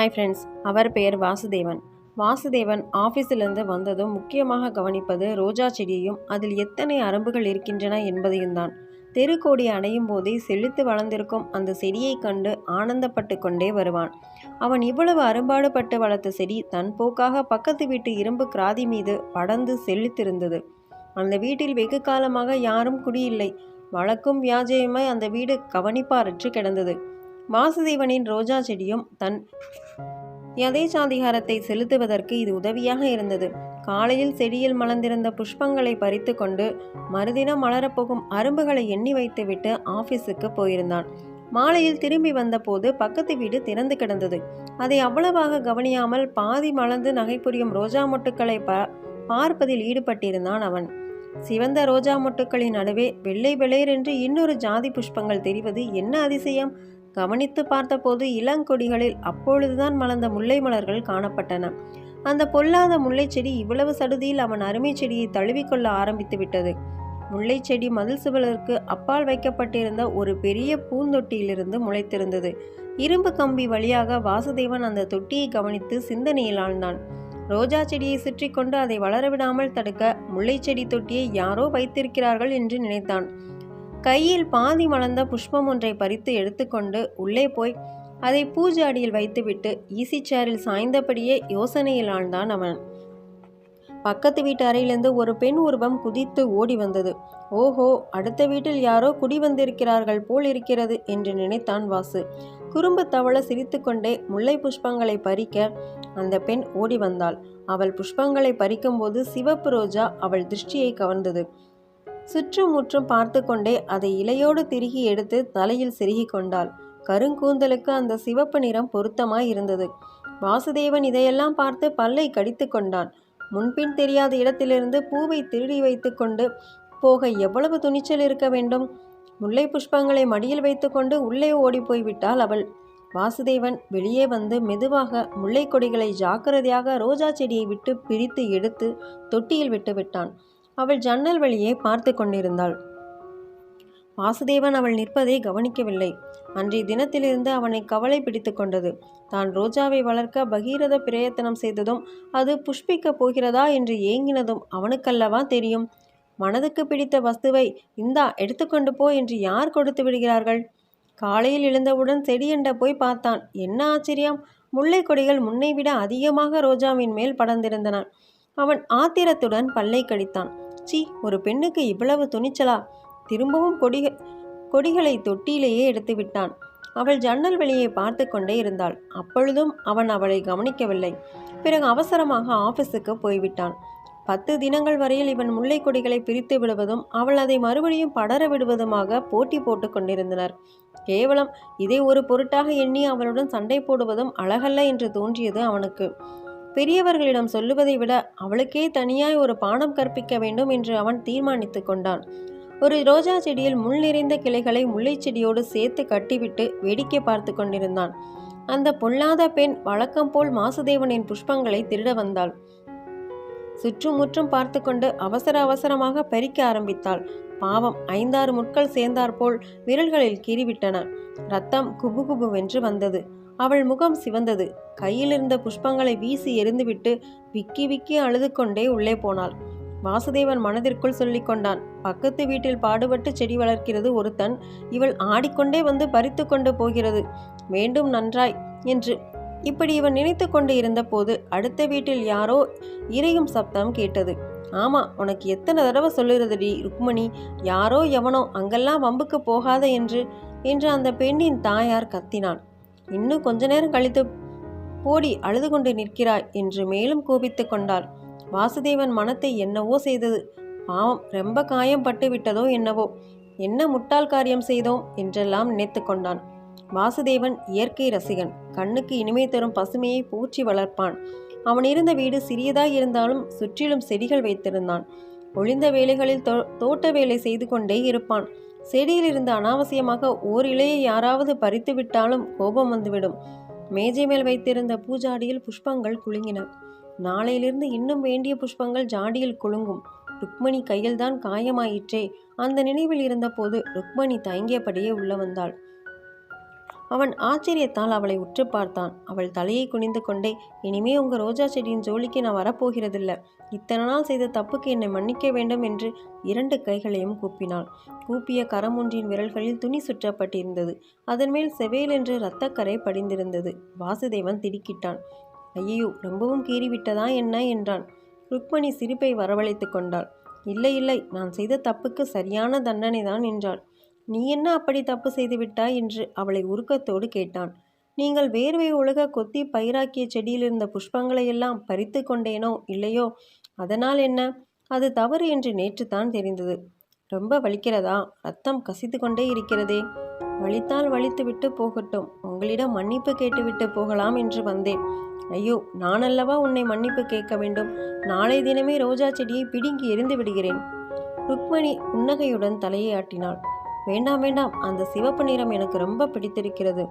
Hi friends அவர் பெயர் வாசுதேவன். வாசுதேவன் ஆஃபீஸிலிருந்து வந்ததும் முக்கியமாக கவனிப்பது ரோஜா செடியையும் அதில் எத்தனை அரும்புகள் இருக்கின்றன என்பதையும் தான். தெருக்கோடி அடையும் போதே செழித்து வளர்ந்திருக்கும் அந்த செடியைக் கண்டு ஆனந்தப்பட்டு கொண்டே வருவான். அவன் இவ்வளவு அரும்பாடுபட்டு வளர்த்த செடி தன் போக்காக பக்கத்து வீட்டு இரும்பு கிராதி மீது படர்ந்து செழித்திருந்தது. அந்த வீட்டில் வெகு காலமாக யாரும் குடியில்லை. வழக்கும் வியாஜயமாய் அந்த வீடு கவனிப்பாரற்று கிடந்தது. வாசுதேவனின் ரோஜா செடியும் தன் யதேச்சாதிகாரத்தை செலுத்துவதற்கு இது உதவியாக இருந்தது. காலையில் செடியில் மலர்ந்திருந்த புஷ்பங்களை பறித்து கொண்டு மறுதினம் மலரப்போகும் அரும்புகளை எண்ணி வைத்துவிட்டு ஆபீஸுக்கு போயிருந்தான். மாலையில் திரும்பி வந்தபோது பக்கத்து வீடு திறந்து கிடந்தது. அதை அவ்வளவாக கவனியாமல் பாதி மலர்ந்து நகை புரியும் ரோஜா மொட்டுக்களை ப பார்ப்பதில் ஈடுபட்டிருந்தான் அவன். சிவந்த ரோஜா மொட்டுக்களின் நடுவே வெள்ளை வெளையரென்று இன்னொரு ஜாதி புஷ்பங்கள் தெரிவது என்ன அதிசயம்? கவனித்து பார்த்தபோது இளங்கொடிகளில் அப்பொழுதுதான் மலர்ந்த முல்லை மலர்கள் காணப்பட்டன. அந்த பொல்லாத முல்லைச்செடி இவ்வளவு சடுதியில் அவன் அருமை செடியை தழுவிக்கொள்ள ஆரம்பித்து விட்டது. முல்லைச்செடி மதில் சுவலருக்கு அப்பால் வைக்கப்பட்டிருந்த ஒரு பெரிய பூந்தொட்டியிலிருந்து முளைத்திருந்தது. இரும்பு கம்பி வழியாக வாசுதேவன் அந்த தொட்டியை கவனித்து சிந்தனையில் ஆழ்ந்தான். ரோஜா செடியை சுற்றி கொண்டு அதை வளரவிடாமல் தடுக்க முல்லைச்செடி தொட்டியை யாரோ வைத்திருக்கிறார்கள் என்று நினைத்தான். கையில் பாதி மலர்ந்த புஷ்பம் ஒன்றை பறித்து எடுத்துக்கொண்டு உள்ளே போய் அதை பூஜை அடியில் வைத்துவிட்டு ஈசி சேரில் சாய்ந்தபடியே யோசனையில் ஆழ்ந்தான் அவன். பக்கத்து வீட்டு அறையிலிருந்து ஒரு பெண் உருவம் குதித்து ஓடி வந்தது. ஓஹோ அடுத்த வீட்டில் யாரோ குடி வந்திருக்கிறார்கள் போல் இருக்கிறது என்று நினைத்தான் வாசு. குறும்பு தவள சிரித்துக்கொண்டே முல்லை புஷ்பங்களை பறிக்க அந்த பெண் ஓடி வந்தாள். அவள் புஷ்பங்களை பறிக்கும்போது சிவப்பு ரோஜா அவள் திருஷ்டியை கவர்ந்தது. சுற்றும் முற்றும் பார்த்து கொண்டே அதை இலையோடு திருகி எடுத்து தலையில் செருகி கொண்டாள். கருங்கூந்தலுக்கு அந்த சிவப்பு நிறம் பொருத்தமாய் இருந்தது. வாசுதேவன் இதையெல்லாம் பார்த்து பல்லை கடித்து கொண்டான். முன்பின் தெரியாத இடத்திலிருந்து பூவை திருடி வைத்து கொண்டு போக எவ்வளவு துணிச்சல் இருக்க வேண்டும்? முல்லை புஷ்பங்களை மடியில் வைத்துக்கொண்டு உள்ளே ஓடி போய்விட்டாள் அவள். வாசுதேவன் வெளியே வந்து மெதுவாக முல்லை கொடிகளை ஜாக்கிரதையாக ரோஜா செடியை விட்டு பிரித்து எடுத்து தொட்டியில் விட்டு விட்டான் அவள் ஜன்னல் வழியே பார்த்து கொண்டிருந்தாள். வாசுதேவன் அவள் நிற்பதை கவனிக்கவில்லை. அன்றைய தினத்திலிருந்து அவனை கவலை பிடித்து கொண்டது. தான் ரோஜாவை வளர்க்க பகீரத பிரயத்தனம் செய்ததும் அது புஷ்பிக்கப் போகிறதா என்று ஏங்கினதும் அவனுக்கல்லவா தெரியும்? மனதுக்கு பிடித்த வஸ்துவை இந்தா எடுத்துக்கொண்டு போ என்று யார் கொடுத்து விடுகிறார்கள்? காலையில் எழுந்தவுடன் செடியண்ட போய் பார்த்தான். என்ன ஆச்சரியம்! முல்லை கொடிகள் முன்னை விட அதிகமாக ரோஜாவின் மேல் படர்ந்திருந்தன. அவன் ஆத்திரத்துடன் பல்லை கடித்தான். சி ஒரு பெண்ணுக்கு இவ்வளவு துணிச்சலா? திரும்பவும் கொடி கொடிகளை தொட்டியிலேயே எடுத்து விட்டான். அவள் ஜன்னல் வெளியே பார்த்து கொண்டே இருந்தாள். அப்பொழுதும் அவன் அவளை கவனிக்கவில்லை. பிறகு அவசரமாக ஆபீஸுக்கு போய்விட்டான். பத்து தினங்கள் வரையில் இவன் முல்லை கொடிகளை பிரித்து விடுவதும் அவள் அதை மறுபடியும் படர விடுவதுமாக போட்டி போட்டு கொண்டிருந்தனர். கேவலம் இதை ஒரு பொருட்டாக எண்ணி அவளுடன் சண்டை போடுவதும் அழகல்ல என்று தோன்றியது அவனுக்கு. பெரியவர்களிடம் சொல்லுவதை விட அவளுக்கே தனியாய் ஒரு பாடம் கற்பிக்க வேண்டும் என்று அவன் தீர்மானித்து கொண்டான். ஒரு ரோஜா செடியில் முள் நிறைந்த கிளைகளை முல்லை செடியோடு சேர்த்து கட்டிவிட்டு வேடிக்கை பார்த்து கொண்டிருந்தான். அந்த பொல்லாத பெண் வழக்கம் போல் மாசுதேவனின் புஷ்பங்களை திருட வந்தாள். சுற்றுமுற்றும் பார்த்து கொண்டு அவசர அவசரமாக பறிக்க ஆரம்பித்தாள். பாவம் ஐந்தாறு முட்கள் சேர்ந்தாற்போல் விரல்களில் கீறிவிட்டன ரத்தம் குபு வென்று வந்தது. அவள் முகம் சிவந்தது. கையில் இருந்த புஷ்பங்களை வீசி எரிந்துவிட்டு விக்கி விக்கி அழுது கொண்டே உள்ளே போனாள். வாசுதேவன் மனதிற்குள் சொல்லிக் கொண்டான் பக்கத்து வீட்டில் பாடுபட்டு செடி வளர்க்கிறது ஒருத்தன். இவள் ஆடிக்கொண்டே வந்து பறித்து கொண்டு போகிறது. வேண்டும் நன்றாய் என்று. இப்படி இவன் நினைத்து கொண்டு இருந்தபோது அடுத்த வீட்டில் யாரோ இறையும் சப்தம் கேட்டது. ஆமா உனக்கு எத்தனை தடவை சொல்லுகிறதுடி ருக்மணி? யாரோ எவனோ அங்கெல்லாம் வம்புக்கு போகாத என்று என்று அந்த பெண்ணின் தாயார் கத்தினான். இன்னும் கொஞ்ச நேரம் கழித்து போடி அழுது கொண்டு நிற்கிறாய் என்று மேலும் கோபித்து கொண்டாள். வாசுதேவன் மனத்தை என்னவோ செய்தது. பாவம் ரொம்ப காயம் பட்டு விட்டதோ என்னவோ. என்ன முட்டாள் காரியம் செய்தோம் என்றெல்லாம் நினைத்து கொண்டான். வாசுதேவன் இயற்கை ரசிகன். கண்ணுக்கு இனிமை தரும் பசுமையை பூச்சி வளர்ப்பான். அவன் இருந்த வீடு சிறியதாய் இருந்தாலும் சுற்றிலும் செடிகள் வைத்திருந்தான். ஒளிந்த வேலைகளில் தோ தோட்ட வேலை செய்து கொண்டே இருப்பான். செடியிலிருந்து அனாவசியமாக ஓர் இலையை யாராவது பறித்து விட்டாலும் கோபம் வந்துவிடும். மேஜை மேல் வைத்திருந்த பூஜாடியில் புஷ்பங்கள் குலுங்கின. நாளையிலிருந்து இன்னும் வேண்டிய புஷ்பங்கள் ஜாடியில் குலுங்கும். ருக்மணி கையில்தான் காயமாயிற்றே. அந்த நினைவில் இருந்தபோது ருக்மணி தயங்கியபடியே உள்ள வந்தாள். அவன் ஆச்சரியத்தால் அவளை உற்று பார்த்தான். அவள் தலையை குனிந்து கொண்டே இனிமே உங்க ரோஜா செடியின் ஜோலிக்கு நான் வரப்போகிறதில்ல. இத்தனை நாள் செய்த தப்புக்கு என்னை மன்னிக்க வேண்டும் என்று இரண்டு கைகளையும் கூப்பினாள். கூப்பிய கரம் ஒன்றின் விரல்களில் துணி சுற்றப்பட்டிருந்தது. அதன் மேல் செவேல் என்று இரத்தக்கரை படிந்திருந்தது. வாசுதேவன் திடுக்கிட்டான். ஐயோ ரொம்பவும் கீறிவிட்டதா என்ன? என்றான். ருக்மணி சிரிப்பை வரவழைத்து கொண்டாள். இல்லை இல்லை நான் செய்த தப்புக்கு சரியான தண்டனை தான் என்றாள். நீ என்ன அப்படி தப்பு செய்து விட்டாய்? என்று அவளை உருக்கத்தோடு கேட்டான். நீங்கள் வேர்வை ஒழுக கொத்தி பயிராக்கிய செடியில் இருந்த புஷ்பங்களை எல்லாம் பறித்து கொண்டேனோ இல்லையோ? அதனால் என்ன? அது தவறு என்று நேற்று தான் தெரிந்தது. ரொம்ப வலிக்கிறதா? ரத்தம் கசித்து கொண்டே இருக்கிறதே. வலித்தால் வலித்து விட்டு போகட்டும். உங்களிடம் மன்னிப்பு கேட்டுவிட்டு போகலாம் என்று வந்தேன். ஐயோ நான் அல்லவா உன்னை மன்னிப்பு கேட்க வேண்டும்? நாளை தினமே ரோஜா செடியை பிடுங்கி எரிந்து விடுகிறேன். ருக்மணி புன்னகையுடன் தலையை ஆட்டினாள். வேண்டாம் வேண்டாம். அந்த சிவப்பு நிறம் எனக்கு ரொம்ப பிடித்திருக்கிறது.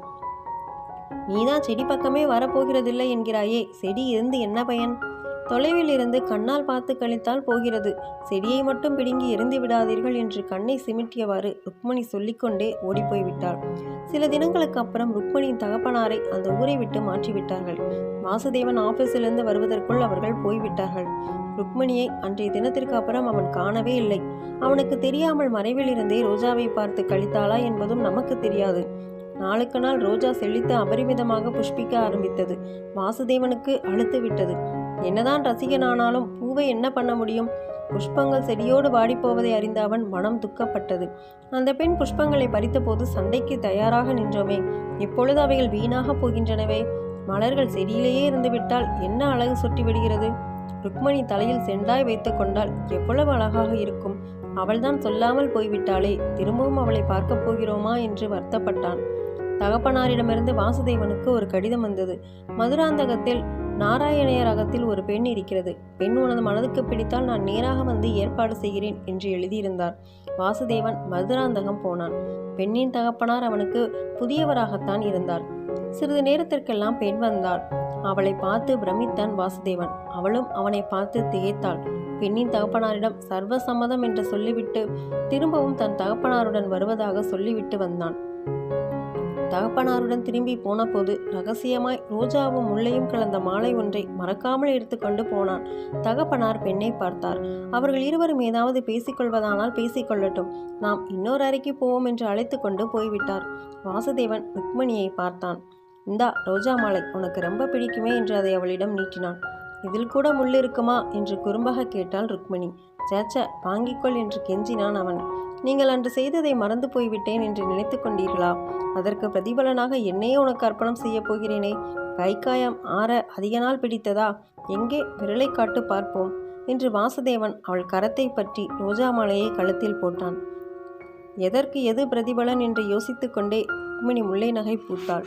நீதான் செடி பக்கமே வரப்போகிறதில்லை என்கிறாயே. செடி இருந்து என்ன பயன்? தொலைவில் இருந்து கண்ணால் பார்த்து கழித்தால் போகிறது. செடியை மட்டும் பிடுங்கி எரிந்து விடாதீர்கள் என்று கண்ணை சிமிட்டியவாறு ருக்மணி சொல்லிக்கொண்டே ஓடிப்போய் விட்டாள் சில தினங்களுக்கு அப்புறம் ருக்மணியின் தகப்பனாரை அந்த ஊரை விட்டு மாற்றிவிட்டார்கள். வாசுதேவன் ஆபீஸிலிருந்து வருவதற்குள் அவர்கள் போய்விட்டார்கள். ருக்மணியை அன்றைய தினத்திற்கு அப்புறம் அவன் காணவே இல்லை. அவனுக்கு தெரியாமல் மறைவில் இருந்தே ரோஜாவை பார்த்து கழித்தாளா என்பதும் நமக்கு தெரியாது. நாளுக்கு நாள் ரோஜா செழித்து அபரிமிதமாக புஷ்பிக்க ஆரம்பித்தது. வாசுதேவனுக்கு அழுத்து விட்டது. என்னதான் ரசிகனானாலும் பூவை என்ன பண்ண முடியும்? புஷ்பங்கள் செடியோடு வாடிப்போவதை அறிந்த அவன் மனம் துக்கப்பட்டது. அந்த பெண் புஷ்பங்களை பறித்தபோது சண்டைக்கு தயாராக நின்றோமே. இப்பொழுது அவைகள் வீணாக போகின்றனவே. மலர்கள் செடியிலேயே இருந்துவிட்டால் என்ன அழகு சுட்டி விடுகிறது? ருக்மணி தலையில் செண்டாய் வைத்து கொண்டால் எவ்வளவு அழகாக இருக்கும். அவள்தான் சொல்லாமல் போய்விட்டாளே. திரும்பவும் அவளை பார்க்கப் போகிறோமா என்று வருத்தப்பட்டான். தகப்பனாரிடமிருந்து வாசுதேவனுக்கு ஒரு கடிதம் வந்தது. மதுராந்தகத்தில் நாராயணையர் அகத்தில் ஒரு பெண் இருக்கிறது. பெண் உனது மனதுக்கு பிடித்தால் நான் நேராக வந்து ஏற்பாடு செய்கிறேன் என்று எழுதியிருந்தார். வாசுதேவன் மதுராந்தகம் போனான். பெண்ணின் தகப்பனார் அவனுக்கு புதியவராகத்தான் இருந்தார். சிறிது நேரத்திற்கெல்லாம் பெண் வந்தாள். அவளை பார்த்து பிரமித்தான் வாசுதேவன். அவளும் அவனை பார்த்து திகைத்தாள். பெண்ணின் தகப்பனாரிடம் சர்வ சம்மதம் என்று சொல்லிவிட்டு திரும்பவும் தன் தகப்பனாருடன் வருவதாக சொல்லிவிட்டு வந்தான். தகப்பனாருடன் திரும்பி போனபோது ரகசியமாய் ரோஜாவும் முள்ளையும் கலந்த மாலை ஒன்றை மறக்காமல் எடுத்துக்கொண்டு போனான். தகப்பனார் பெண்ணை பார்த்தார். அவர்கள் இருவரும் ஏதாவது பேசிக்கொள்வதானால் பேசிக்கொள்ளட்டும். நாம் இன்னொரு அறைக்கு போவோம் என்று அழைத்து கொண்டு போய்விட்டார். வாசுதேவன் ருக்மணியை பார்த்தான். இந்தா ரோஜா மாலை உனக்கு ரொம்ப பிடிக்குமே என்று அதை அவளிடம் நீட்டினான். இதில் கூட முள் இருக்குமா? என்று குறும்பாக கேட்டாள் ருக்மணி. சேச்ச வாங்கிக்கொள் என்று கெஞ்சினான் அவன். நீங்கள் அன்று செய்ததை மறந்து போய்விட்டேன் என்று நினைத்து கொண்டீர்களா? அதற்கு பிரதிபலனாக என்னையே உனக்கு அர்ப்பணம் செய்யப் போகிறேனே? கைக்காயம் ஆற அதிக நாள் பிடித்ததா? எங்கே விரலை காட்டு பார்ப்போம்? என்று வாசுதேவன் அவள் கரத்தை பற்றி ரோஜா மாலையை கழுத்தில் போட்டான். எதற்கு எது பிரதிபலன் என்று யோசித்துக்கொண்டே ருக்மிணி முல்லை நகை பூத்தாள்